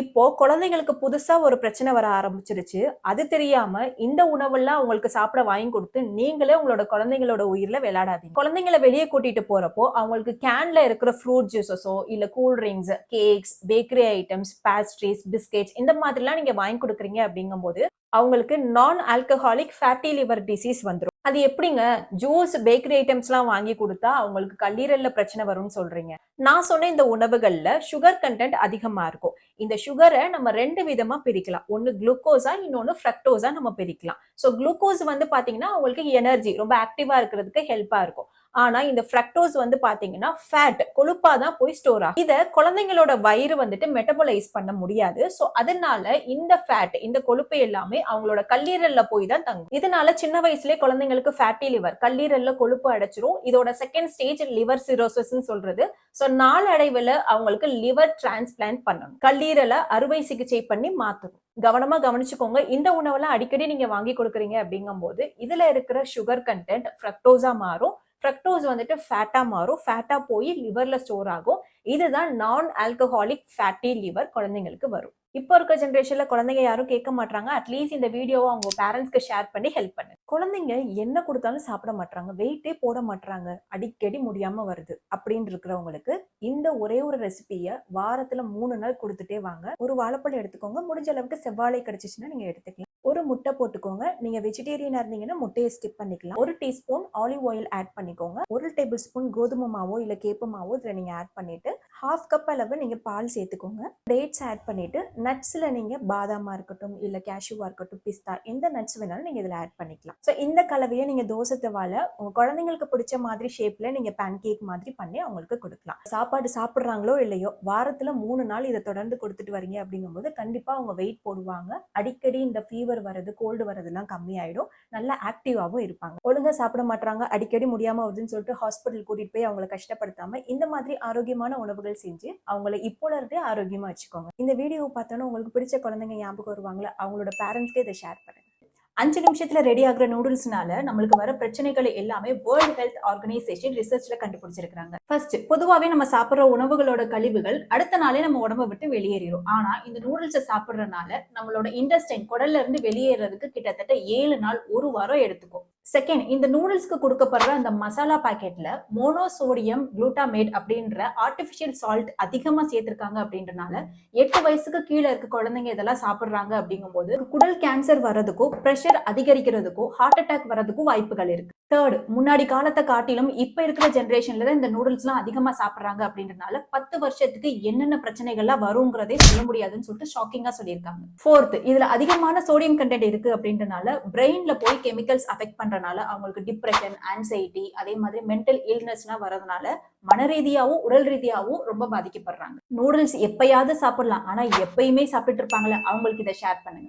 இப்போ குழந்தைங்களுக்கு புதுசா ஒரு பிரச்சனை வர ஆரம்பிச்சிருச்சு. அது தெரியாம இந்த உணவெல்லாம் உங்களுக்கு சாப்பிட வாங்கி கொடுத்து நீங்களே உங்களோட குழந்தைங்களோட உயிர்ல விளையாடாதீங்க. குழந்தைங்களை வெளியே கூட்டிட்டு போறப்போ அவங்களுக்கு கேன்ல இருக்கிற ஃப்ரூட் ஜூஸஸோ இல்ல cool drinks cakes bakery items pastries biscuits இந்த மாதிரிலாம் நீங்க வாங்கி கொடுக்குறீங்க அப்படிங்கும்போது அவங்களுக்கு நான் ஆல்கஹாலிக் ஃபேட்டி லிவர் டிசீஸ் வந்துடும் அது எப்படிங்க? ஜூஸ் பேக்கரி ஐட்டம்ஸ்லாம் வாங்கி கொடுத்தா அவங்களுக்கு கல்லீரல்ல பிரச்சனை வரும்னு சொல்றீங்க. நான் சொன்ன இந்த உணவுகள்ல சுகர் கண்டென்ட் அதிகமா இருக்கும். இந்த சுகரை நம்ம ரெண்டு விதமா பிரிக்கலாம். ஒன்னு குளுக்கோஸா இன்னொன்னு ஃப்ரக்டோஸா நம்ம பிரிக்கலாம். ஸோ குளுக்கோஸ் வந்து பாத்தீங்கன்னா அவங்களுக்கு எனர்ஜி ரொம்ப ஆக்டிவா இருக்கிறதுக்கு ஹெல்ப்பா இருக்கும். ஆனா இந்த ஃப்ரக்டோஸ் வந்து பாத்தீங்கன்னா ஃபேட் கொழுப்பா தான் போய் ஸ்டோர் ஆகும். இத குழந்தைங்களோட வயிறு வந்துட்டு மெட்டபலைஸ் பண்ண முடியாது. ஸோ அதனால இந்த ஃபேட் இந்த கொழுப்பு எல்லாமே அவங்களோட கல்லீரல்ல போய் தான் தங்கும். இதனால சின்ன வயசுலயே குழந்தைங்களுக்கு ஃபேட்டி லிவர் கல்லீரல்ல கொழுப்பு அடைச்சிரும். இதோட செகண்ட் ஸ்டேஜ் லிவர் சிரோசிஸ் சொல்றது. ஸோ நாளடைவில் அவங்களுக்கு லிவர் டிரான்ஸ்பிளான்ட் பண்ணணும். கல்லீரலை அறுவை சிகிச்சை பண்ணி மாத்தணும். கவனமா கவனிச்சுக்கோங்க. இந்த உணவெல்லாம் அடிக்கடி நீங்க வாங்கி கொடுக்குறீங்க அப்படிங்கும்போது இதுல இருக்கிற சுகர் கண்டென்ட் ஃப்ரக்டோஸா மாறும். ஃப்ரக்டோஸ் வந்துட்டு ஃபேட்டாக மாறும். ஃபேட்டாக போய் லிவரில் ஸ்டோர் ஆகும். இதுதான் நான் ஆல்கஹாலிக் ஃபேட்டி லிவர் குழந்தைங்களுக்கு வரும். இப்போ இருக்க ஜென்ரேஷன்ல குழந்தைங்க யாரும் கேட்க மாட்டாங்க அட்லீஸ்ட் இந்த வீடியோவை அவங்க பேரண்ட்ஸ்க்கு ஷேர் பண்ணி ஹெல்ப் பண்ணு. குழந்தைங்க என்ன கொடுத்தாலும் சாப்பிட மாட்டாங்க வெயிட்டே போட மாட்டாங்க அடிக்கடி முடியாம வருது அப்படின்னு இருக்கிறவங்களுக்கு இந்த ஒரே ஒரு ரெசிபியை வாரத்துல மூணு நாள் கொடுத்துட்டே வாங்க. ஒரு வாழைப்பழம் எடுத்துக்கோங்க. முடிஞ்ச அளவுக்கு செவ்வாழை கிடைச்சிச்சுன்னா நீங்க எடுத்துக்கலாம். ஒரு முட்டை போட்டுக்கோங்க. நீங்க வெஜிடேரியனா இருந்தீங்கன்னா முட்டையை ஸ்டிப் பண்ணிக்கலாம். ஒரு டீஸ்பூன் ஆலிவ் ஆயில் ஆட் பண்ணிக்கோங்க. ஒரு டேபிள் ஸ்பூன் கோதுமை மாவோ இல்ல கேப்பு மாவோ இதுல நீங்க ஆட் பண்ணிட்டு ஹாஃப் கப் அளவு நீங்க பால் சேர்த்துக்கோங்க. டேட்ஸ் ஆட் பண்ணிட்டு நட்ஸ்ல நீங்க பாதாமா இருக்கட்டும் இல்ல கேஷ்யூவா இருக்கட்டும் பிஸ்தா எந்த நட்ஸ் வேணாலும் நீங்க இதுல ஆட் பண்ணிக்கலாம். ஸோ இந்த கலவையை நீங்க தோசை தவால உங்க குழந்தைங்களுக்கு பிடிச்ச மாதிரி ஷேப்ல நீங்க பேன் கேக் மாதிரி பண்ணி அவங்களுக்கு கொடுக்கலாம். சாப்பாடு சாப்பிட்றாங்களோ இல்லையோ வாரத்துல மூணு நாள் இதை தொடர்ந்து கொடுத்துட்டு வரீங்க அப்படிங்கும்போது கண்டிப்பா அவங்க வெயிட் போடுவாங்க. அடிக்கடி இந்த ஃபீவர் வர்றது கோல்டு வரதுலாம் கம்மியாயிடும். நல்லா ஆக்டிவாகவும் இருப்பாங்க. ஒழுங்கா சாப்பிட மாட்டாங்க அடிக்கடி முடியாமல் வருதுன்னு சொல்லிட்டு ஹாஸ்பிட்டல் கூட்டிட்டு போய் அவங்களை கஷ்டப்படுத்தாம இந்த மாதிரி ஆரோக்கியமான உணவுகள் செஞ்சு அவங்கள இப்போல இருந்தே ஆரோக்கியமாக வச்சுக்கோங்க. இந்த வீடியோ பார்த்தோன்னா உங்களுக்கு பிடிச்ச குழந்தைங்க ஞாபகம் வருவாங்களா? அவங்களோட பேரண்ட்ஸ்க்கே இதை ஷேர் பண்ணுங்க. அஞ்சு நிமிஷத்துல ரெடி ஆகுற நூடுல்ஸ்னால நம்மளுக்கு வர பிரச்சனைகள் எல்லாமே வேர்ல்ட் ஹெல்த் ஆர்கனைசேஷன் ரிசர்ச்ல கண்டுபிடிச்சிருக்காங்க ஃபர்ஸ்ட் பொதுவாவே நம்ம சாப்பிடுற உணவுகளோட கழிவுகள் அடுத்த நாளே நம்ம உடம்ப விட்டு வெளியேறிடும் ஆனா இந்த நூடுல்ஸை சாப்பிடுறதுனால நம்மளோட இன்டெஸ்டைன் குடல்ல இருந்து வெளியேறதுக்கு கிட்டத்தட்ட ஏழு நாள் ஒரு வாரம் எடுத்துக்கும். செகண்ட் இந்த நூடுல்ஸ்க்கு கொடுக்கப்படுற அந்த மசாலா பாக்கெட்ல மோனோசோடியம் குளூட்டாமேட் அப்படின்ற ஆர்டிபிஷியல் சால்ட் அதிகமா சேர்த்திருக்காங்க அப்படின்றனால எட்டு வயசுக்கு கீழே இருக்க குழந்தைங்க இதெல்லாம் சாப்பிடுறாங்க அப்படிங்கும்போது குடல் கேன்சர் வர்றதுக்கோ ப்ரெஷர் அதிகரிக்கிறதுக்கோ ஹார்ட் அட்டாக் வர்றதுக்கும் வாய்ப்புகள் இருக்கு. தேர்ட் முன்னாடி காலத்தை காட்டிலும் இப்ப இருக்கிற ஜென்ரேஷன்ல தான் இந்த நூடுல்ஸ் எல்லாம் அதிகமா சாப்பிடுறாங்க அப்படின்றனால பத்து வருஷத்துக்கு என்னென்ன பிரச்சனைகள்லாம் வருங்கிறதே சொல்ல முடியாதுன்னு சொல்லிட்டு ஷாக்கிங்கா சொல்லியிருக்காங்க. ஃபோர்த் இதுல அதிகமான சோடியம் கண்டென்ட் இருக்கு அப்படின்றனால பிரெயின்ல போய் கெமிக்கல்ஸ் அஃபெக்ட் பண்றனால அவங்களுக்கு டிப்ரெஷன் ஆன்சைட்டி அதே மாதிரி மென்டல் இல்னஸ்லாம் வரதுனால மன ரீதியாவும் உடல் ரீதியாவும் ரொம்ப பாதிக்கப்படுறாங்க. நூடுல்ஸ் எப்பயாவது சாப்பிடலாம் ஆனா எப்பயுமே சாப்பிட்டு இருப்பாங்களே அவங்களுக்கு இதை ஷேர் பண்ணுங்க.